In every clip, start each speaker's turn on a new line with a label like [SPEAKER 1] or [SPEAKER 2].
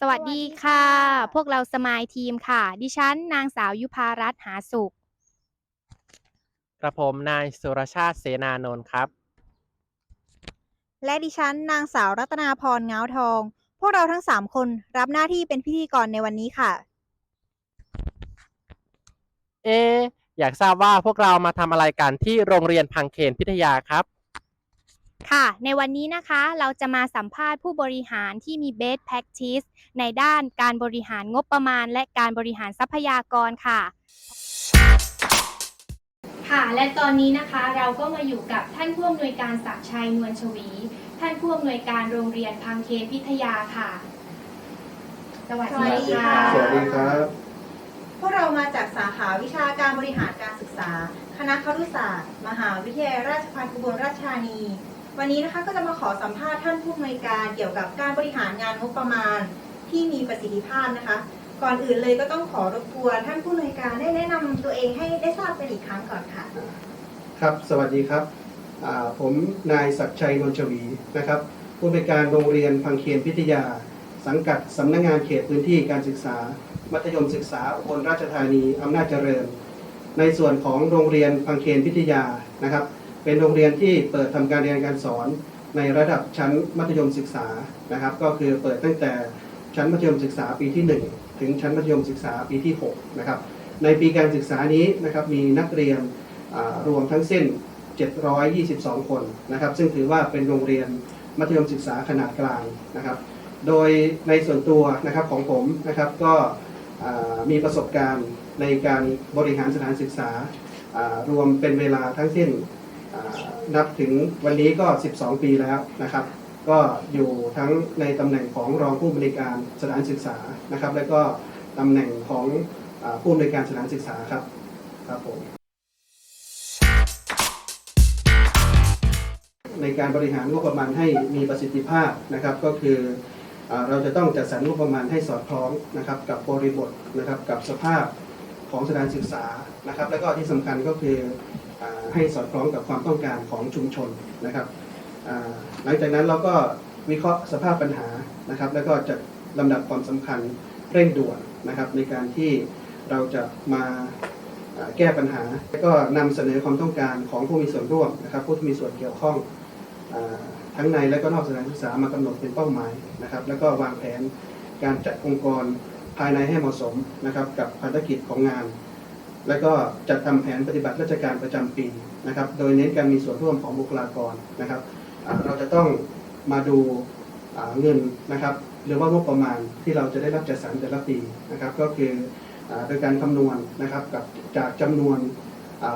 [SPEAKER 1] สวัสดีค่ะ พวกเราสมายทีมค่ะ ดิฉันนางสาวยุพารัตน์หาสุข
[SPEAKER 2] กระผมนายสุรชาติเสนานนท์ครับ
[SPEAKER 3] และดิฉันนางสาวรัตนาพรเงาทอง พวกเราทั้งสามคนรับหน้าที่เป็นพิธีกรในวันนี้ค่ะ
[SPEAKER 2] เอะอยากทราบว่าพวกเรามาทำอะไรกันที่โรงเรียนพังเขนพิทยาครับ
[SPEAKER 1] ค่ะ ในวันนี้นะคะเราจะมาสัมภาษณ์ผู้บริหารที่มี best practice ในด้านการบริหารงบประมาณ และการบริหารทรัพยากรค่ะ ค่ะ และตอนนี้นะคะเราก็มาอยู่กับท่านผู้อำนวยการศักดิ์ชัยนวลชวี ท่านผู้อำนวยการโรงเรียนพังเคนพิทยาค่ะ สวัส
[SPEAKER 3] สวัส
[SPEAKER 1] ดี
[SPEAKER 3] ดี
[SPEAKER 1] ค่ะ
[SPEAKER 3] ค่ะ
[SPEAKER 4] สวัสดีครับ
[SPEAKER 3] พวกเรามาจากสาขาวิชาการบริหารการศึกษา คณะครุศาสตร์ มหาวิทยาลัยราชภัฏอุบลราชธานี วันนี้นะคะก็จะมาขอสัมภาษณ์ท่านผู้อำนวยการเกี่ยวกับการบริหารงานงบประมาณ ที่มีประสิทธิภาพนะคะ ก่อนอื่นเลยก็ต้องขอรบกวนท่านผู้อำนวยการได้แนะนำตัวเองให้ได้ทราบกันอีกครั้งก่อนค่ะ
[SPEAKER 4] ครับ สวัสดีครับอ่าผมนายศักดิ์ชัยนนชวีนะครับ ผู้อำนวยการโรงเรียนพังเคียนพิทยา สังกัดสำนักงานเขตพื้นที่การศึกษา มัธยมศึกษาอุบลราชธานีอำนาจเจริญ ในส่วนของโรงเรียนพังเคียนพิทยานะครับ เป็นโรงเรียนที่เปิดทำการเรียนการสอนในระดับชั้นมัธยมศึกษานะครับ ก็คือเปิดตั้งแต่ชั้นมัธยมศึกษาปีที่ 1 ถึงชั้นมัธยมศึกษาปีที่6นะครับในปีการศึกษานี้นะครับมีนักเรียนรวมทั้งสิ้น 722 คนนะครับ ซึ่งถือว่าเป็นโรงเรียนมัธยมศึกษาขนาดกลางนะครับ โดยในส่วนตัวนะครับของผมนะครับก็มีประสบการณ์ในการบริหารสถานศึกษารวมเป็นเวลาทั้งสิ้น นับถึงวันนี้ก็ 12 ปีแล้วนะครับ ก็อยู่ทั้งในตำแหน่งของรองผู้บริการสถานศึกษานะครับ และก็ตำแหน่งของอผู้บริการสถานศึกษาครับครับผมในการบริหารงบประมาณให้มีประสิทธิภาพนะครับ ก็คือเราจะต้องจัดสรรงบประมาณให้สอดคล้องนะครับ กับบริบทนะครับกับสภาพของสถานศึกษานะครับ แล้วก็ที่สำคัญก็คือ ให้สอดคล้องกับความต้องการของชุมชนนะครับหลังจากนั้นเราก็วิเคราะห์สภาพปัญหานะครับ แล้วก็จัดลำดับความสำคัญเร่งด่วนนะครับในการที่เราจะมาแก้ปัญหา แล้วก็นำเสนอความต้องการของผู้มีส่วนร่วมนะครับ ผู้ที่มีส่วนเกี่ยวข้องอทั้งในและก็นอกสถานศึกษามากำหนดเป็นเป้าหมายนะครับ แล้วก็วางแผนการจัดองค์กรภายในให้เหมาะสมนะครับกับภารกิจของงาน แล้วก็จัดทำแผนปฏิบัติราชการประจำปีนะครับ โดยเน้นการมีส่วนร่วมของบุคลากรนะครับ เราจะต้องมาดูเงินนะครับ หรือว่างบประมาณที่เราจะได้รับจัดสรรแต่ละปีนะครับ ก็คือโดยการคำนวณนะครับกับจากจำนวน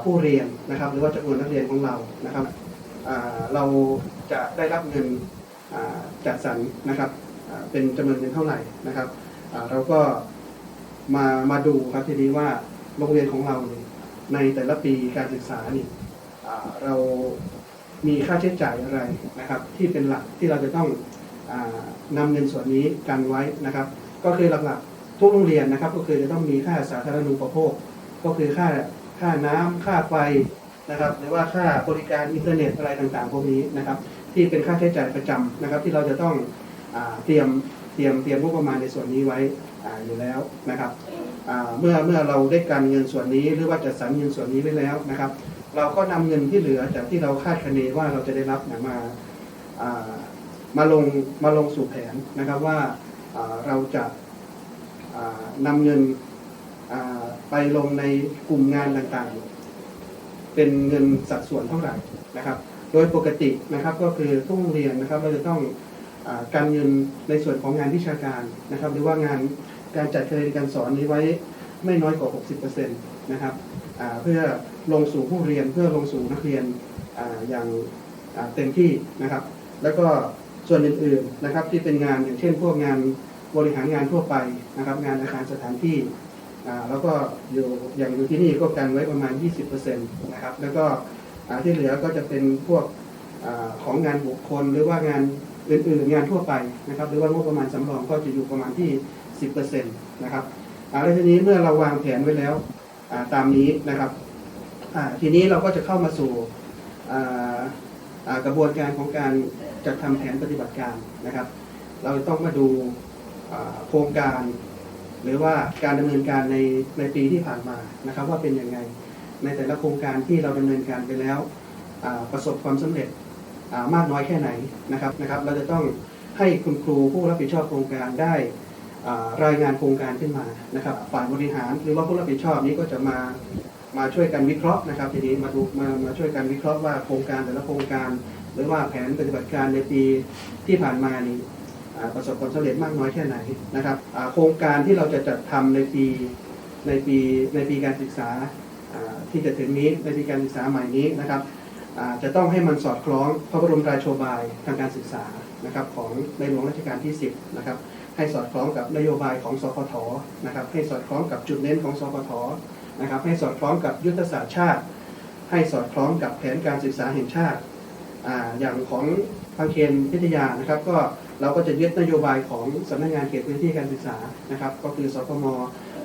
[SPEAKER 4] ผู้เรียนนะครับ หรือว่าจำนวนนักเรียนของเรานะครับเราจะได้รับเงินจัดสรรนะครับเป็นจำนวนเงินเท่าไหร่นะครับเราก็มามาดูครับทีนี้ว่า โรงเรียนของเราในแต่ละปีการศึกษานี่เรามีค่าใช้จ่ายอะไรนะครับ ที่เป็นหลักที่เราจะต้องอานำเงินส่วนนี้กันไว้นะครับ ก็คือหลักๆทุกโรงเรียนนะครับ ก็คือจะต้องมีค่าสาธารณูปโภค ก็คือค่าค่าน้ำค่าไฟนะครับหรือว่าค่าบริการอินเทอร์เน็ตอะไรต่างๆพวกนี้นะครับ ที่เป็นค่าใช้จ่ายประจำนะครับ ที่เราจะต้องอเตรียมเตรียมเตรียมงบประมาณในส่วนนี้ไว้ออยู่แล้วนะครับ เมื่อเมื่อเราได้การเงินส่วนนี้หรือว่าจัดสรรเงินส่วนนี้ไว้แล้วนะครับ เราก็นำเงินที่เหลือจากที่เราคาดคะเนว่าเราจะได้รับมามาลงมาลงสู่แผนนะครับว่าเราจะอ่านำเงินไปลงในกลุ่มงานต่างๆ เป็นเงินสัดส่วนเท่าไหร่นะครับ โดยปกตินะครับก็คือทุกโรงเรียนนะครับเราจะต้องอการเงินในส่วนของงานวิชาการนะครับ หรือว่างาน การจัดการเรียนการสอนนี้ไว้ไม่น้อยกว่า 60%นะครับเพื่อลงสู่ผู้เรียนเพื่อลงสู่นักเรียนออย่างเต็มที่นะครับ แล้วก็ส่วนอื่นๆนะครับที่เป็นงานอย่างเช่น พวกงานบริหารงานทั่วไปนะครับ งานอาคารสถานที่แล้วก็อยู่อย่างอยู่ที่นี่ก็กันไว้ประมาณ 20%นะครับ แล้วก็ที่เหลือก็จะเป็นพวกอของงานบุคคลหรือว่างานอื่นๆงานทั่วไปนะครับ หรือว่างบประมาณสำรองก็จะอยู่ประมาณที่ 10%นะครับแล้วทีนี้เมื่อเราวางแผนไว้แล้วตามนี้นะครับทีนี้เราก็จะเข้ามาสู่กระบวนการของการจัดทำแผนปฏิบัติการนะครับ เราต้องมาดูโครงการ หรือว่าการดำเนินการในในปีที่ผ่านมานะครับ ว่าเป็นยังไงในแต่ละโครงการที่เราดำเนินการไปแล้วประสบความสำเร็จมากน้อยแค่ไหนนะครับนะครับ เราจะต้องให้คุณครูผู้รับผิดชอบโครงการได้ รายงานโครงการขึ้นมานะครับฝ่ายบริหารหรือว่าผู้รับผิดชอบนี้ก็จะมามาช่วยกันวิเคราะห์นะครับทีนี้มาดูมามาช่วยกันวิเคราะห์ว่าโครงการแต่ละโครงการ หรือว่าแผนปฏิบัติการในปีที่ผ่านมานี้ประสบความสำเร็จมากน้อยแค่ไหนนะครับโครงการที่เราจะจัดทำในปีในปีในปีการศึกษาที่จะถึงนี้ในปีการศึกษาใหม่นี้นะครับจะต้องให้มันสอดคล้องพระบรมราโชบายทางการศึกษานะครับของในหลวงรัชกาลที่ 10 นะครับ ให้สอดคล้องกับนโยบายของสพทนะครับให้สอดคล้องกับจุดเน้นของสพทนะครับให้สอดคล้องกับยุทธศาสตร์ชาติ ให้สอดคล้องกับแผนการศึกษาแห่งชาติออย่างของทางเคนพิทยานะครับก็เราก็จะยึดนโยบายของสำนักงานเขตพื้นที่การศึกษานะครับก็คือสพม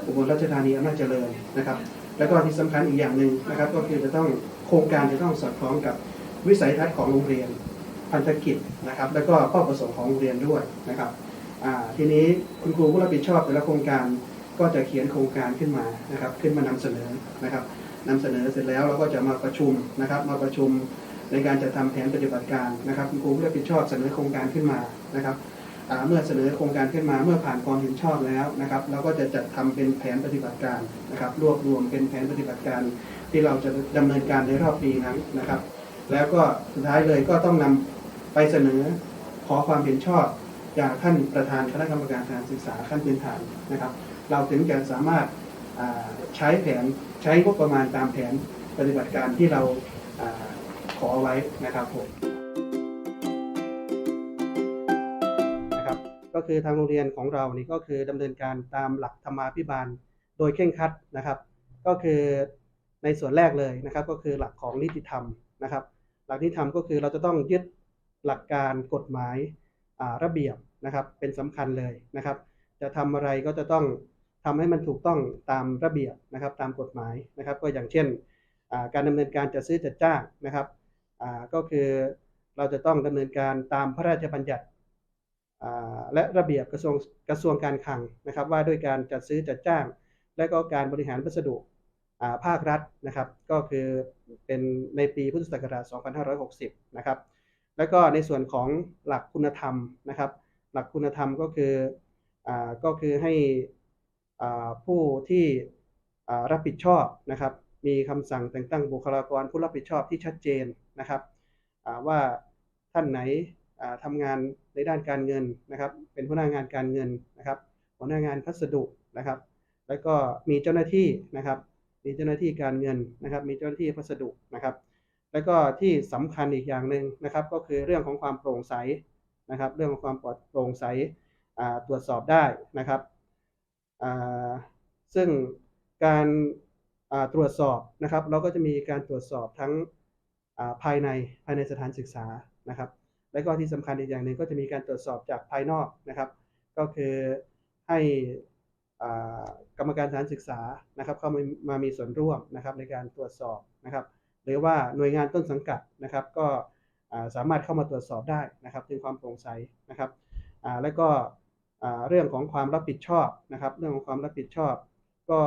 [SPEAKER 4] อุบลราชธานีอำนาจเจริญนะครับแล้วก็ที่สำคัญอีกอย่างหนึ่งนะครับก็คือจะต้องโครงการจะต้องสอดคล้องกับวิสัยทัศน์ของโรงเรียนพันธกิจนะครับ แล้วก็เป้าประสงค์ของโรงเรียนด้วยนะครับ ทีนี้คุณครูผู้รับผิดชอบแต่ละโครงการก็จะเขียนโครงการขึ้นมานะครับ ขึ้นมานำเสนอนะครับนำเสนอเสร็จแล้วเราก็จะมาประชุมนะครับ มาประชุมในการจะทำแผนปฏิบัติการนะครับ คุณครูผู้รับผิดชอบเสนอโครงการขึ้นมานะครับเมื่อเสนอโครงการขึ้นมาเมื่อผ่านความเห็นชอบแล้วนะครับ เราก็จะจัดทำเป็นแผนปฏิบัติการนะครับ รวบรวมเป็นแผนปฏิบัติการ ที่เราจะดำเนินการในรอบปีนั้นนะครับ แล้วก็สุดท้ายเลยก็ต้องนำไปเสนอขอความเห็นชอบ จากท่านประธานคณะกรรมการการศึกษาขั้นพื้นฐานนะครับ เราถึงจะสามารถาใช้แผนใช้งบประมาณตามแผนปฏิบัติการที่เราอาขอไว้นะครับผมนะครับก็คือทางโรงเรียนของเรานี่ก็คือดำเนินการตามหลักธรรมาภิบาลโดยเคร่งครัดนะครับ ก็คือในส่วนแรกเลยนะครับ ก็คือหลักของนิติธรรมนะครับ หลักนิติธรรมก็คือเราจะต้องยึดหลักการกฎหมายระเบียบ นะครับ เป็นสำคัญเลยนะครับ จะทำอะไรก็จะต้องทำให้มันถูกต้องตามระเบียบนะครับ ตามกฎหมายนะครับ ก็อย่างเช่นการดำเนินการจัดซื้อจัดจ้างนะครับก็คือเราจะต้องดำเนินการตามพระราชบัญญัติและระเบียบกระทรวงกระทรวงการคลังนะครับ ว่าด้วยการจัดซื้อจัดจ้าง และก็การบริหารพัสดุภาครัฐนะครับ ก็คือเป็นในปีพุทธศักราช 2560 นะครับ แล้วก็ในส่วนของหลักคุณธรรมนะครับ หลักคุณธรรมก็คืออก็คือให้ผู้ที่รับผิดชอบนะครับ มีคำสั่งแต่งตั้งบุคลากรผู้รับผิดชอบที่ชัดเจนนะครับว่าท่านไหนอ่าทำงานในด้านการเงินนะครับ เป็นหัวหน้างานการเงินนะครับหัวหน้างานพัสดุนะครับ แล้วก็มีเจ้าหน้าที่นะครับ มีเจ้าหน้าที่การเงินนะครับ มีเจ้าหน้าที่พัสดุนะครับ แล้วก็ที่สำคัญอีกอย่างหนึ่งนะครับ ก็คือเรื่องของความโปร่งใส นะครับ เรื่องของความปลอดโปร่งใสตรวจสอบได้นะครับซึ่งการตรวจสอบนะครับ เราก็จะมีการตรวจสอบทั้งาภายในภายในสถานศึกษานะครับ และก็ที่สำคัญอีกอย่างหนึ่งก็จะมีการตรวจสอบจากภายนอกนะครับ ก็คือให้กรรมการสถานศึกษานะครับ เข้ามามามีส่วนร่วมนะครับในการตรวจสอบนะครับ หรือว่าหน่วยงานต้นสังกัดนะครับ ก็ สามารถเข้ามาตรวจสอบได้นะครับถึงความโปร่งใสนะครับแล้วก็เรื่องของความรับผิดชอบนะครับ เรื่องของความรับผิดชอบ ก็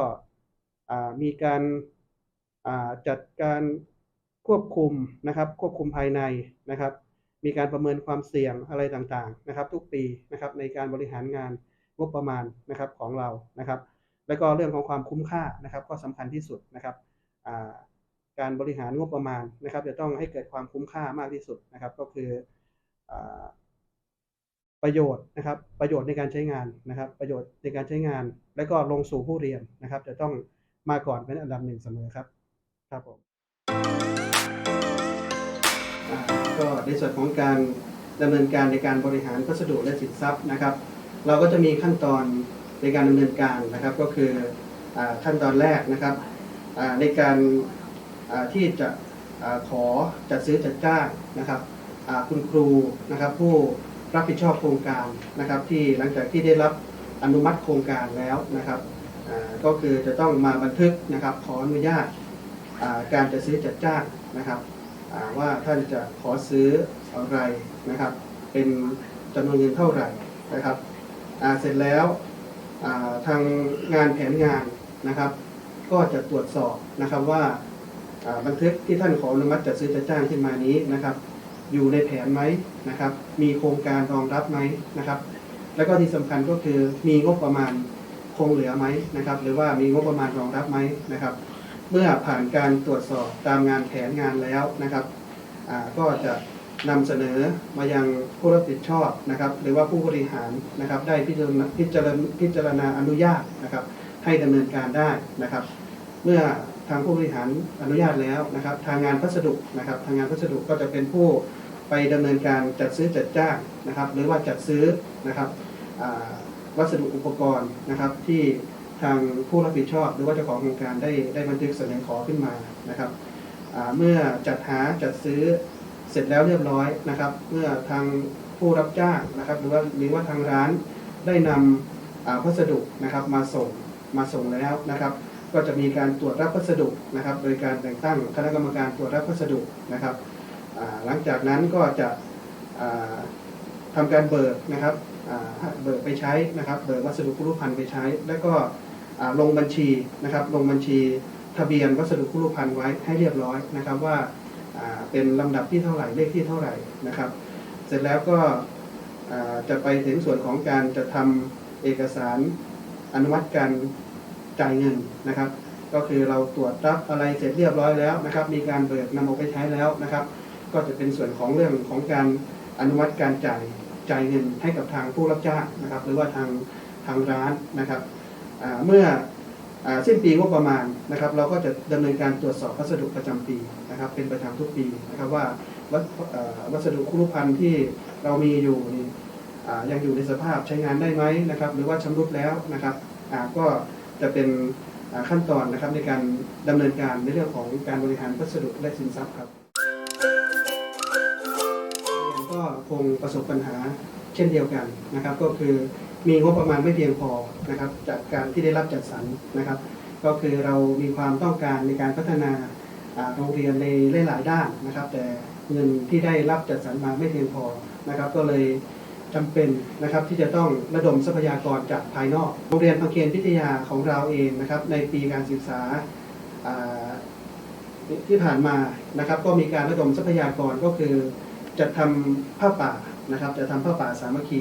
[SPEAKER 4] มีการจัดการควบคุมนะครับ ควบคุมภายในนะครับ มีการประเมินความเสี่ยงอะไรต่างๆนะครับ ทุกปีนะครับในการบริหารงานงบประมาณนะครับของเรานะครับ แล้วก็เรื่องของความคุ้มค่านะครับ ก็สำคัญที่สุดนะครับ การบริหารงบประมาณนะครับ จะต้องให้เกิดความคุ้มค่ามากที่สุดนะครับ ก็คืออประโยชน์นะครับ ประโยชน์ในการใช้งานนะครับ ประโยชน์ในการใช้งาน และก็ลงสู่ผู้เรียนนะครับ จะต้องมาก่อนเป็นอันดับหนึ่งเสมอครับครับผมก็ในส่วนของการดำเนินการในการบริหารพัสดุและสินทรัพย์นะครับ เราก็จะมีขั้นตอนในการดำเนินการนะครับ ก็คืออขั้นตอนแรกนะครับในการ ที่จะขอจัดซื้อจัดจ้างนะครับคุณครูนะครับผู้รับผิดชอบโครงการนะครับที่หลังจากที่ได้รับอนุมัติโครงการแล้วนะครับก็คือจะต้องมาบันทึกนะครับขออนุญาตการจัดซื้อจัดจ้างนะครับว่าท่านจะขอซื้ออะไรนะครับเป็นจำนวนเงินเท่าไหร่นะครับเสร็จแล้วทางงานแผนงานนะครับ ก็จะตรวจสอบนะครับว่า บันทึกที่ท่านขออนุมัติจัดซื้อจัดจ้างขึ้นมานี้นะครับ อยู่ในแผนไหมนะครับ มีโครงการรองรับไหมนะครับ แล้วก็ที่สำคัญก็คือมีงบประมาณคงเหลือไหมนะครับ หรือว่ามีงบประมาณรองรับไหมนะครับ เมื่อผ่านการตรวจสอบตามงานแผนงานแล้วนะครับก็จะนำเสนอมายังผู้รับผิดชอบนะครับ หรือว่าผู้บริหารนะครับ ได้พิจารณาพิจารณาพิจารณาอนุญาตนะครับ ให้ดำเนินการได้นะครับ เมื่อ ทางผู้บริหารอนุญาตแล้วนะครับ ทางงานพัสดุนะครับ ทางงานพัสดุก็จะเป็นผู้ไปดำเนินการจัดซื้อจัดจ้างนะครับ หรือว่าจัดซื้อนะครับวัสดุอุปกรณ์นะครับที่ทางผู้รับผิดชอบ หรือว่าเจ้าของโครงการได้ได้บันทึกเสนอขอขึ้นมานะครับเมื่อจัดหาจัดซื้อเสร็จแล้วเรียบร้อยนะครับ เมื่อทางผู้รับจ้างนะครับ หรือว่าหรือว่าทางร้านได้นำพัสดุนะครับมาส่งมาส่งแล้วนะครับ ก็จะมีการตรวจรับพัสดุนะครับ โดยการแต่งตั้งคณะกรรมการตรวจรับพัสดุนะครับหลังจากนั้นก็จะอ่าทำการเบิกนะครับเบิกไปใช้นะครับ เบิกวัสดุคุรุภัณฑ์ไปใช้ แล้วก็ลงบัญชีนะครับ ลงบัญชีทะเบียนวัสดุคุรุภัณฑ์ไว้ให้เรียบร้อยนะครับว่าเป็นลำดับที่เท่าไหร่เลขที่เท่าไหร่นะครับ เสร็จแล้วก็จะไปถึงส่วนของการจะทำเอกสารอนุมัติการ จ่ายเงินนะครับ ก็คือเราตรวจรับอะไรเสร็จเรียบร้อยแล้วนะครับ มีการเบิกนำออกไปใช้แล้วนะครับ ก็จะเป็นส่วนของเรื่องของการอนุมัติการจ่ายจ่ายเงินให้กับทางผู้รับจ้างนะครับ หรือว่าทางทางร้านนะครับเมื่อสิ้นปีงบประมาณนะครับ เราก็จะดำเนินการตรวจสอบวัสดุประจำปีนะครับ เป็นประจำทุกปีนะครับว่าวัสดุคุรุภัณฑ์ที่เรามีอยู่นี่ยังอยู่ในสภาพใช้งานได้ไหมนะครับ หรือว่าชำรุดแล้วนะครับก็ จะเป็นขั้นตอนนะครับในการดำเนินการในเรื่องของการบริหารพัสดุและสินทรัพย์ครับก็คงประสบปัญหาเช่นเดียวกันนะครับ ก็คือมีงบประมาณไม่เพียงพอนะครับจากการที่ได้รับจัดสรรนะครับ ก็คือเรามีความต้องการในการพัฒนาโรงเรียนในหลาย ๆ ด้านนะครับ แต่เงินที่ได้รับจัดสรรมาไม่เพียงพอนะครับ ก็เลย จำเป็นนะครับที่จะต้องระดมทรัพยากรจากภายนอกโรงเรียนพังเคนพิทยาของเราเองนะครับในปีการศึกษาที่ผ่านมานะครับก็มีการระดมทรัพยากรก็คือจะทำผ้าป่านะครับจะทำผ้าป่าสามัคคี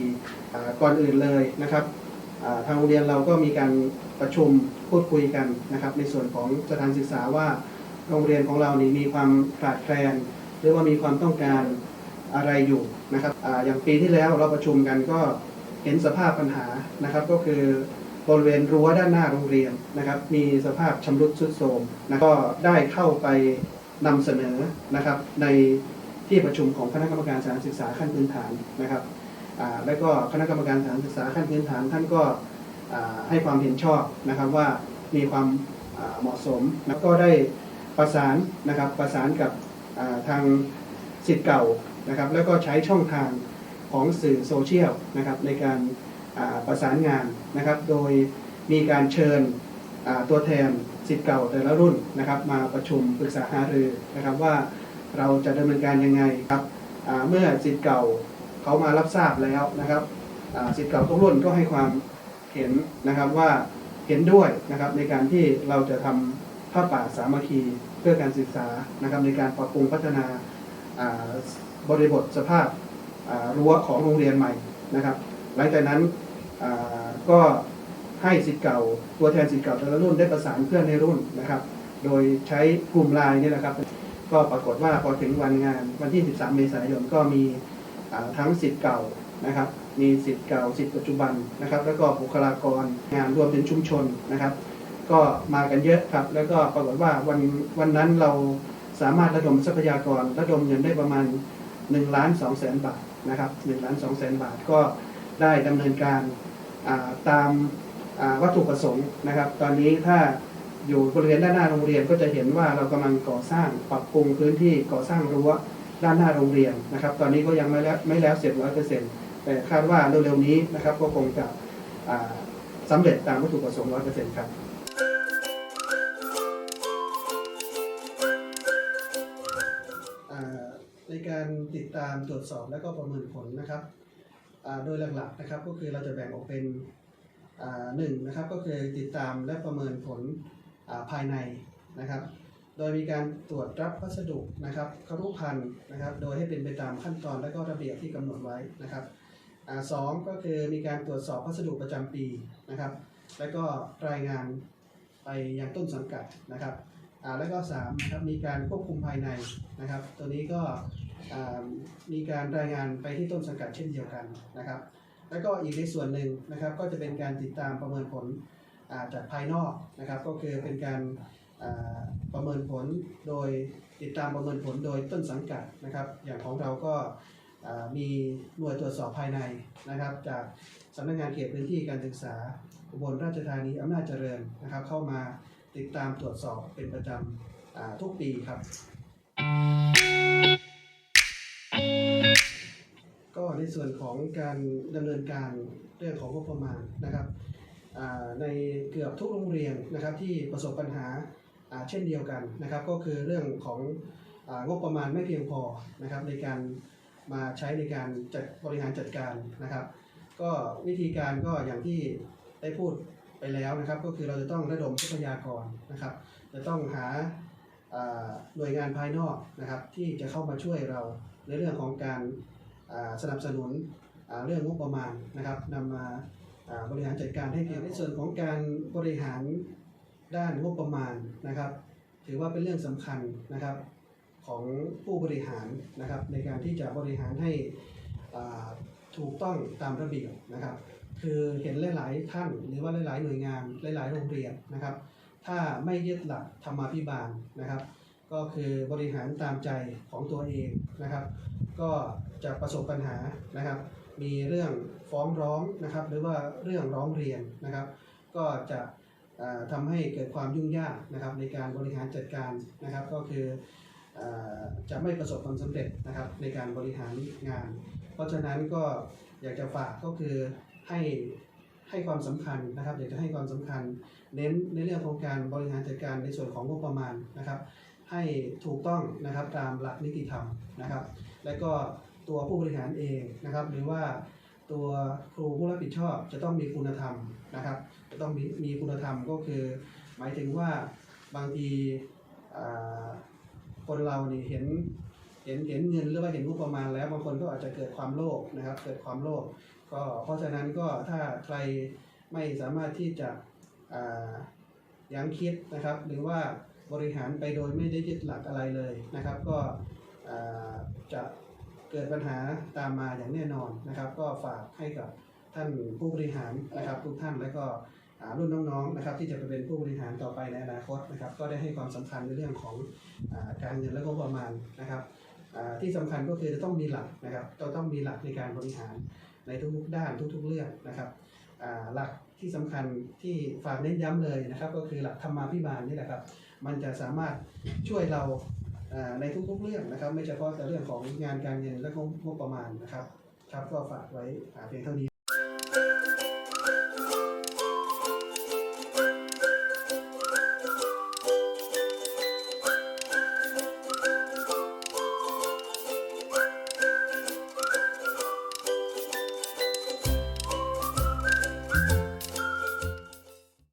[SPEAKER 4] ก่อนอื่นเลยนะครับทางโรงเรียนเราก็มีการประชุมพูดคุยกันนะครับ ในส่วนของสถานศึกษาว่าโรงเรียนของเรานี่มีความขาดแคลน หรือว่ามีความต้องการ อะไรอยู่นะครับออย่างปีที่แล้วเราประชุมกันก็เห็นสภาพปัญหานะครับ ก็คือบริเวณรั้วด้านหน้าโรงเรียนนะครับ มีสภาพชำรุดทรุดโทรมนะก็ได้เข้าไปนำเสนอนะครับ ในที่ประชุมของคณะกรรมการสถานศึกษาขั้นพื้นฐานนะครับและก็คณะกรรมการสถานศึกษาขั้นพื้นฐานท่านก็ให้ความเห็นชอบนะครับว่ามีความเหมาะสมแล้วก็ได้ประสานนะครับประสานกับทางสิทธิ์เก่า นะครับ แล้วก็ใช้ช่องทางของสื่อโซเชียลนะครับในการประสานงานนะครับ โดยมีการเชิญตัวแทนสิทธิ์เก่าแต่ละรุ่นนะครับมาประชุมปรึกษาหารือนะครับว่าเราจะดำเนินการยังไงครับเมื่อสิทธิ์เก่าเขามารับทราบแล้วนะครับสิทธิ์เก่าทุกรุ่นก็ให้ความเห็นนะครับว่าเห็นด้วยนะครับในการที่เราจะทำผ้าป่าสามัคคีเพื่อการศึกษานะครับในการปรับปรุงพัฒนา บริบทสภาพรั้วของโรงเรียนใหม่นะครับ หลังจากนั้นก็ให้สิทธิ์เก่าตัวแทนสิทธิ์เก่าแต่ละรุ่นได้ประสานเพื่อนในรุ่นนะครับ โดยใช้กลุ่มไลน์นี่แหละครับ ก็ปรากฏว่าพอถึงวันงานวันที่ 13 เมษายนก็มีทั้งสิทธิ์เก่านะครับ มีสิทธิ์เก่าสิทธิ์ปัจจุบันนะครับ แล้วก็บุคลากรงานรวมถึงชุมชนนะครับ ก็มากันเยอะครับ แล้วก็ปรากฏว่าวันวันนั้นเราสามารถระดมทรัพยากรระดมเงินได้ประมาณ 1ล้าน2แสนบาทนะครับ1ล้าน2แสนบาทก็ได้ดำเนินการาตามาวัตถุประสงค์นะครับ ตอนนี้ถ้าอยู่บริเวณด้านหน้าโรงเรียนก็จะเห็นว่าเรากำลังก่อสร้างปรับปรุงพื้นที่ก่อสร้างรั้วด้านหน้าโรงเรียนนะครับ ตอนนี้ก็ยังไม่แล้วไม่แล้วเสร็จร้อยเปอร์เซ็นต์แต่คาดว่าเร็วๆนี้นะครับก็คงจะอ่าสำเร็จตามวัตถุประสงค์ร้อยเปอร์เซ็นต์ครับ การติดตามตรวจสอบและก็ประเมินผลนะครับโดยหลักๆนะครับก็คือเราจะแบ่งออกเป็นหนึ่งนะครับก็คือติดตามและประเมินผลภายในนะครับ โดยมีการตรวจรับพัสดุนะครับครุพันธ์นะครับ โดยให้เป็นไปตามขั้นตอนและก็ระเบียบที่กำหนดไว้นะครับอสองก็คือมีการตรวจสอบพัสดุประจำปีนะครับ แล้วก็รายงานไปยังต้นสังกัดนะครับแล้วก็สามนะครับมีการควบคุมภายในนะครับ ตัวนี้ก็ มีการรายงานไปที่ต้นสังกัดเช่นเดียวกันนะครับ แล้วก็อีกในส่วนหนึ่งนะครับก็จะเป็นการติดตามประเมินผลาจากภายนอกนะครับ ก็คือเป็นการาประเมินผลโดยติดตามประเมินผลโดยต้นสังกัดนะครับ อย่างของเราก็ามีหน่วยตรวจสอบภายในนะครับ จากสำนักงานเขตพื้นที่การศึกษาอุบลราชธานีอำนาจเจริญนะครับ เข้ามาติดตามตรวจสอบเป็นประจำทุกปีครับ ก็ในส่วนของการดำเนินการเรื่องของงบประมาณนะครับในเกือบทุกโรงเรียนนะครับที่ประสบปัญหาเช่นเดียวกันนะครับ ก็คือเรื่องของงบประมาณไม่เพียงพอนะครับ ในการมาใช้ในการจัดบริหารจัดการนะครับ ก็วิธีการก็อย่างที่ได้พูดไปแล้วนะครับ ก็คือเราจะต้องระดมทรัพยากรนะครับ จะต้องหาหน่วยงานภายนอกนะครับ ที่จะเข้ามาช่วยเราในเรื่องของการ สนับสนุนเรื่องงบประมาณนะครับนำมาบริหารจัดการให้เพียงในส่วนของการบริหารด้านงบประมาณนะครับ ถือว่าเป็นเรื่องสำคัญนะครับของผู้บริหารนะครับในการที่จะบริหารให้ถูกต้องตามระเบียบนะครับ คือเห็นหลายๆท่านหรือว่าหลายๆหน่วยงานหลายๆโรงเรียนนะครับ ถ้าไม่ยึดหลักธรรมาภิบาลนะครับ ก็คือบริหารตามใจของตัวเองนะครับ ก็จะประสบปัญหานะครับ มีเรื่องฟ้องร้องนะครับ หรือว่าเรื่องร้องเรียนนะครับ ก็จะเอ่อทำให้เกิดความยุ่งยากนะครับ ในการบริหารจัดการนะครับ ก็คืออจะไม่ประสบความสำเร็จนะครับ ในการบริหารงาน เพราะฉะนั้นก็อยากจะฝากก็คือให้ให้ความสำคัญนะครับ อยากจะให้ความสำคัญ เน้นในเรื่องของการบริหารจัดการในส่วนของงบประมาณนะครับ ให้ถูกต้องนะครับตามหลักนิติธรรมนะครับ และก็ตัวผู้บริหารเองนะครับ หรือว่าตัวครูผู้รับผิดชอบจะต้องมีคุณธรรมนะครับ จะต้องมีมีคุณธรรมก็คือ หมายถึงว่าบางทีคนเรานี่เห็นเห็นเห็นเงินหรือว่าเห็นงบประมาณแล้วบางคนก็อาจจะเกิดความโลภนะครับ เกิดความโลภก็เพราะฉะนั้นก็ถ้าใครไม่สามารถที่จะยั้งคิดนะครับ หรือว่า บริหารไปโดยไม่ได้ยึดหลักอะไรเลยนะครับ ก็จะเกิดปัญหาตามมาอย่างแน่นอนนะครับ ก็ฝากให้กับท่านผู้บริหารนะครับ ทุกท่านและก็รุ่นน้องๆนะครับ ที่จะไปเป็นผู้บริหารต่อไปในอนาคตนะครับ ก็ได้ให้ความสำคัญในเรื่องของอการเงินและงบประมาณนะครับที่สำคัญก็คือจะต้องมีหลักนะครับเราต้องมีหลักในการบริหารในทุกๆด้านทุกๆเรื่องนะครับหลักที่สำคัญที่ฝากเน้นย้ำเลยนะครับ ก็คือหลักธรรมาภิบาลนี่แหละครับ มันจะสามารถช่วยเราในทุกๆเรื่องนะครับ ไม่เฉพาะแต่เรื่องของงานการเงินและงบประมาณนะครับ ครับก็ฝากไว้อ่าเพียงเท่านี้